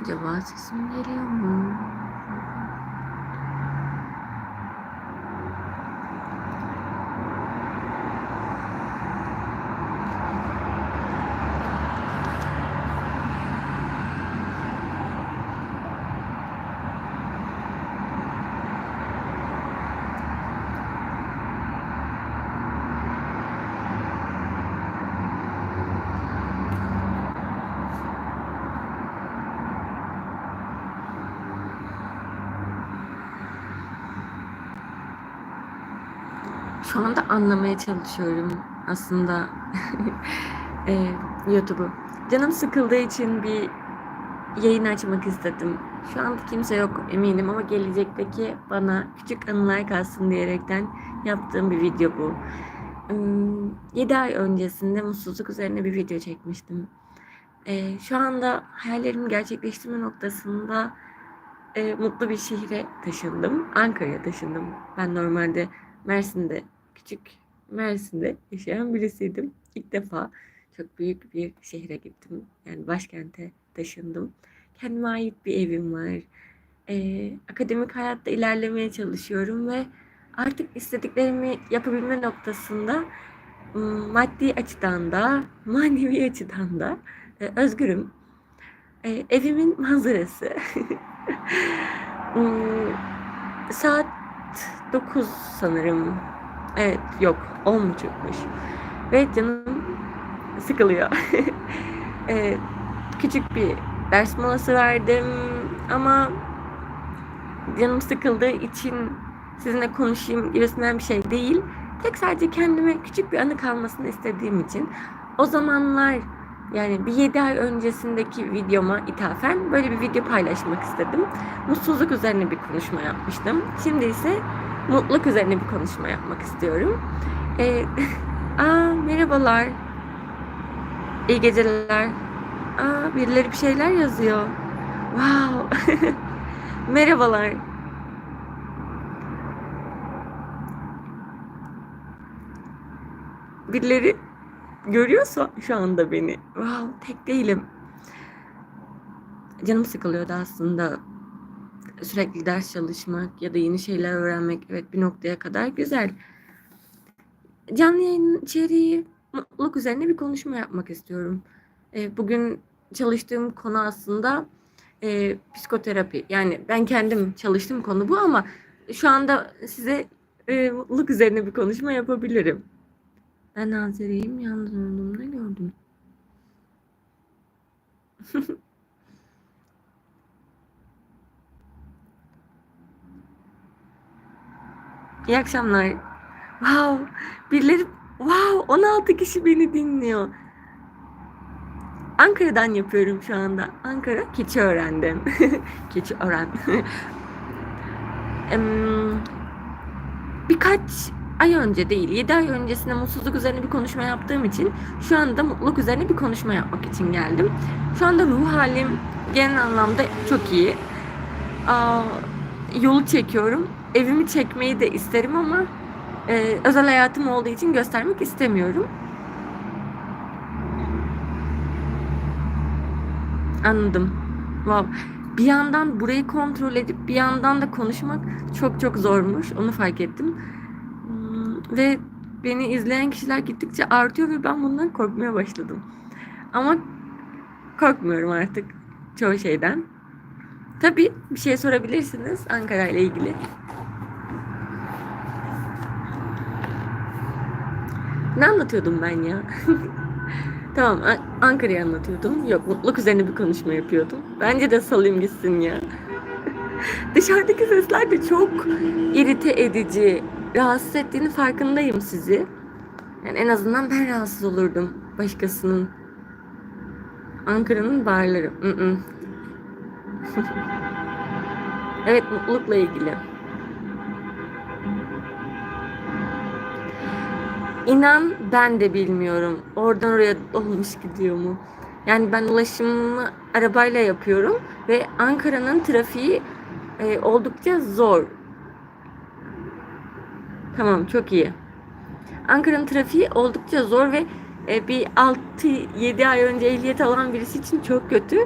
Acaba sesim geliyor mu? Şu anda anlamaya çalışıyorum aslında eee, YouTube'u. Canım sıkıldığı için bir yayın açmak istedim. Şu anda kimse yok eminim ama gelecekteki bana küçük anılar kalsın diyerekten yaptığım bir video bu. 7 ay öncesinde mutsuzluk üzerine bir video çekmiştim. Eee, şu anda hayallerimi gerçekleştirme noktasında eee, mutlu bir şehre taşındım. Ankara'ya taşındım. Ben normalde Mersin'de, küçük Mersin'de yaşayan birisiydim. İlk defa çok büyük bir şehre gittim. Yani başkente taşındım. Kendime ait bir evim var. Eee, akademik hayatta ilerlemeye çalışıyorum ve artık istediklerimi yapabilme noktasında ım, maddi açıdan da manevi açıdan da e, özgürüm. E, evimin manzarası. Saat 9 sanırım. Evet, yok 10.30'muş ve canım sıkılıyor. Eee, küçük bir ders molası verdim ama canım sıkıldığı için sizinle konuşayım gibisinden bir şey değil. Tek sadece kendime küçük bir anı kalmasını istediğim için o zamanlar yani bir 7 ay öncesindeki videoma ithafen böyle bir video paylaşmak istedim. Mutsuzluk üzerine bir konuşma yapmıştım. Şimdi ise mutluluk üzerine bir konuşma yapmak istiyorum. Eee, a, merhabalar. İyi geceler. A, birileri bir şeyler yazıyor. Wow. Merhabalar. Birileri görüyorsa şu anda beni. Wow, tek değilim. Canım sıkılıyordu aslında. Sürekli ders çalışmak ya da yeni şeyler öğrenmek evet bir noktaya kadar güzel. Canlı yayın içeriği mutluluk üzerine bir konuşma yapmak istiyorum. Eee, bugün çalıştığım konu aslında eee, psikoterapi. Yani ben kendim çalıştığım konu bu ama şu anda size eee, mutluluk üzerine bir konuşma yapabilirim. Ben Nazireyim, yalnız olduğumda gördüm. İyi akşamlar. Wow, birileri wow 16 kişi beni dinliyor. Ankara'dan yapıyorum şu anda. Ankara Keçiören'den. Keçiören. Em, birkaç ay önce değil, 7 ay öncesinde mutsuzluk üzerine bir konuşma yaptığım için şu anda mutluluk üzerine bir konuşma yapmak için geldim. Şu anda ruh halim genel anlamda çok iyi. Aa, yolu çekiyorum. Evimi çekmeyi de isterim ama e, özel hayatım olduğu için göstermek istemiyorum. Anladım. Wow. Bir yandan burayı kontrol edip bir yandan da konuşmak çok çok zormuş. Onu fark ettim. Hmm, Ve beni izleyen kişiler gittikçe artıyor ve ben bundan korkmaya başladım. Ama korkmuyorum artık çoğu şeyden. Tabii bir şey sorabilirsiniz Ankara ile ilgili. Ne anlatıyordum ben ya? Tamam An- Ankara'yı anlatıyordum. Yok mutluluk üzerine bir konuşma yapıyordum. Bence de salayım gitsin ya. Dışarıdaki sesler de çok irite edici. Rahatsız ettiğini farkındayım sizi. Yani en azından ben rahatsız olurdum başkasının. Ankara'nın barları. Evet mutlulukla ilgili. İnan ben de bilmiyorum. Oradan oraya dolmuş gidiyor mu? Yani ben ulaşımımı arabayla yapıyorum ve Ankara'nın trafiği e, oldukça zor. Tamam çok iyi. Ankara'nın trafiği oldukça zor ve e, bir 6-7 ay önce ehliyet alan birisi için çok kötü.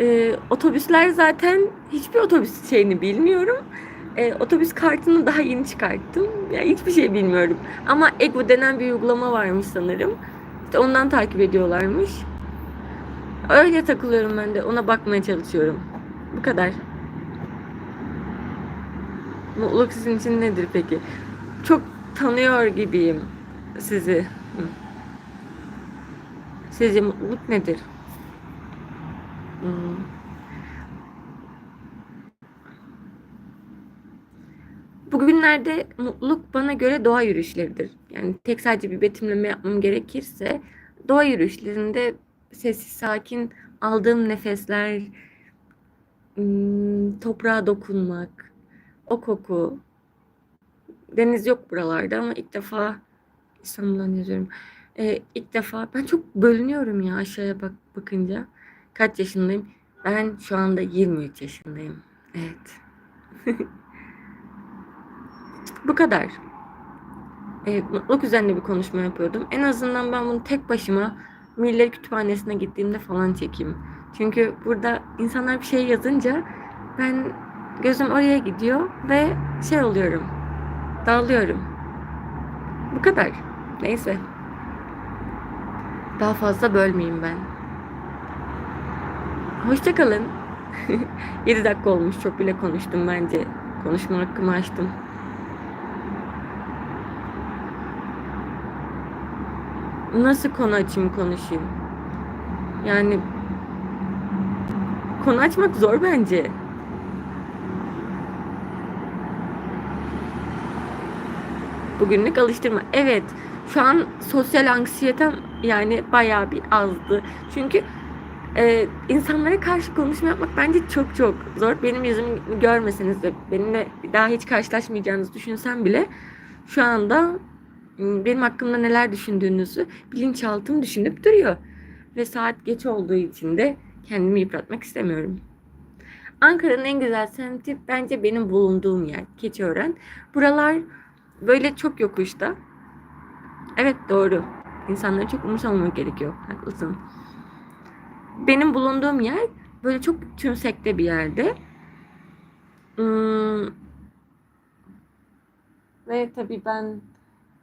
E, otobüsler zaten hiçbir otobüs şeyini bilmiyorum. E, otobüs kartını daha yeni çıkarttım. Ya hiçbir şey bilmiyorum. Ama Ego denen bir uygulama varmış sanırım. İşte ondan takip ediyorlarmış. Öyle takılıyorum ben de. Ona bakmaya çalışıyorum. Bu kadar. Mutluluk sizin için nedir peki? Çok tanıyor gibiyim sizi. Sizce mutluluk nedir? Hmm. Bugünlerde mutluluk bana göre doğa yürüyüşleridir. Yani tek sadece bir betimleme yapmam gerekirse doğa yürüyüşlerinde sessiz sakin aldığım nefesler, hmm, toprağa dokunmak, o koku. Deniz yok buralarda ama ilk defa İstanbul'dan yazıyorum. Ee, ilk defa ben çok bölünüyorum ya aşağıya bak bakınca. Kaç yaşındayım? Ben şu anda 23 yaşındayım. Evet. Bu kadar. E, mutluluk üzerine bir konuşma yapıyordum. En azından ben bunu tek başıma Miller Kütüphanesi'ne gittiğimde falan çekeyim. Çünkü burada insanlar bir şey yazınca ben gözüm oraya gidiyor ve şey oluyorum. Dağılıyorum. Bu kadar. Neyse. Daha fazla bölmeyeyim ben. Hoşçakalın. 7 dakika olmuş. Çok bile konuştum bence. Konuşma hakkımı açtım. Nasıl konu açayım konuşayım? Yani konu açmak zor bence. Bugünlük alıştırma. Evet. Şu an sosyal anksiyetem yani bayağı bir azdı. Çünkü e, insanlara karşı konuşma yapmak bence çok çok zor. Benim yüzümü görmeseniz de benimle daha hiç karşılaşmayacağınızı düşünsem bile şu anda benim hakkımda neler düşündüğünüzü bilinçaltım düşünüp duruyor. Ve saat geç olduğu için de kendimi yıpratmak istemiyorum. Ankara'nın en güzel semti bence benim bulunduğum yer Keçiören. Buralar böyle çok yokuşta. Evet doğru. İnsanları çok umursamamak gerekiyor. Haklısın. Benim bulunduğum yer böyle çok tümsekte bir yerde. Hmm. Ve tabii ben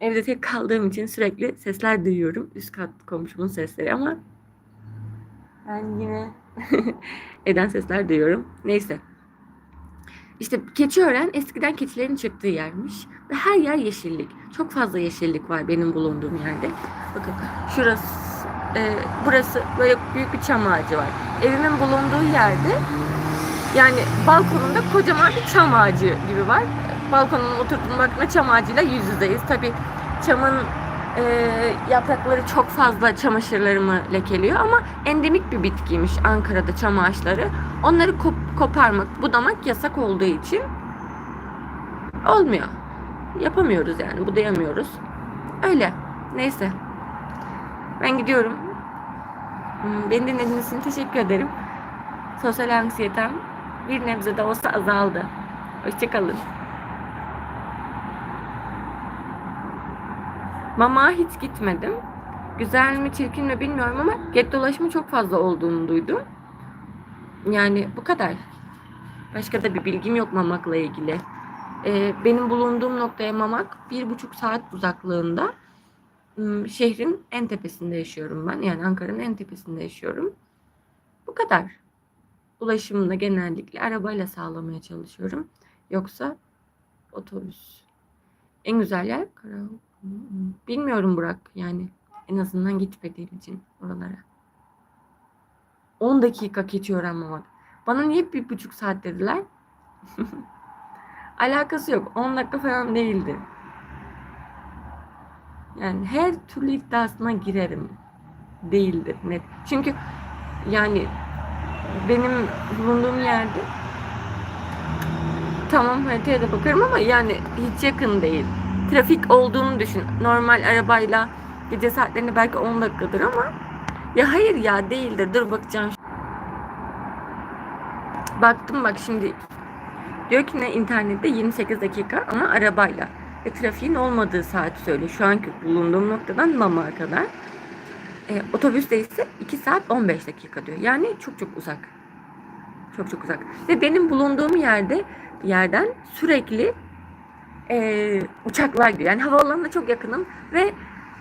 evde tek kaldığım için sürekli sesler duyuyorum. Üst kat komşumun sesleri ama ben yine eden sesler duyuyorum. Neyse. İşte Keçiören eskiden keçilerin çıktığı yermiş. Ve her yer yeşillik. Çok fazla yeşillik var benim bulunduğum yerde. Bakın şurası, e, burası böyle büyük bir çam ağacı var. Evimin bulunduğu yerde yani balkonunda kocaman bir çam ağacı gibi var. Balkonun oturduğum bakma çam ağacıyla yüz yüzeyiz. Tabii çamın e, yaprakları çok fazla çamaşırlarımı lekeliyor ama endemik bir bitkiymiş Ankara'da çam ağaçları. Onları kop koparmak, budamak yasak olduğu için olmuyor. Yapamıyoruz yani, budayamıyoruz. Öyle. Neyse. Ben gidiyorum. Hmm, Beni dinlediğiniz için teşekkür ederim. Sosyal anksiyetem bir nebze de olsa azaldı. Hoşçakalın. Mama hiç gitmedim. Güzel mi çirkin mi bilmiyorum ama get dolaşımı çok fazla olduğunu duydum. Yani bu kadar. Başka da bir bilgim yok Mamak'la ilgili. Ee, benim bulunduğum noktaya Mamak bir buçuk saat uzaklığında. Şehrin en tepesinde yaşıyorum ben. Yani Ankara'nın en tepesinde yaşıyorum. Bu kadar. Ulaşımını genellikle arabayla sağlamaya çalışıyorum. Yoksa otobüs. En güzel yer Karahan. Bilmiyorum Burak yani en azından gitmediğim için oralara. 10 dakika keçi öğrenmemek. Bana niye bir buçuk saat dediler? Alakası yok. 10 dakika falan değildi. Yani her türlü iddiasına girerim. Değildir net. Çünkü yani benim bulunduğum yerde tamam haritaya da bakarım ama yani hiç yakın değil. Trafik olduğunu düşün. Normal arabayla gece saatlerinde belki 10 dakikadır ama ya hayır ya değildir. Dur bakacağım. Baktım bak şimdi. Diyor ki ne internette 28 dakika ama arabayla. Ve trafiğin olmadığı saat söylüyor. Şu anki bulunduğum noktadan Mama kadar. E, otobüste ise 2 saat 15 dakika diyor. Yani çok çok uzak. Çok çok uzak. Ve benim bulunduğum yerde yerden sürekli e, uçaklar gidiyor. Yani havaalanına çok yakınım ve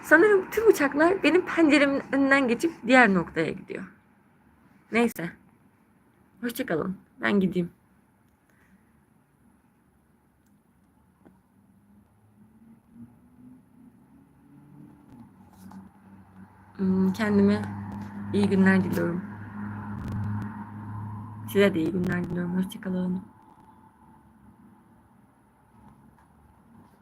sanırım tüm uçaklar benim penceremin önünden geçip diğer noktaya gidiyor. Neyse. Hoşçakalın. Ben gideyim. Hmm, Kendime iyi günler diliyorum. Size de iyi günler diliyorum. Hoşçakalın.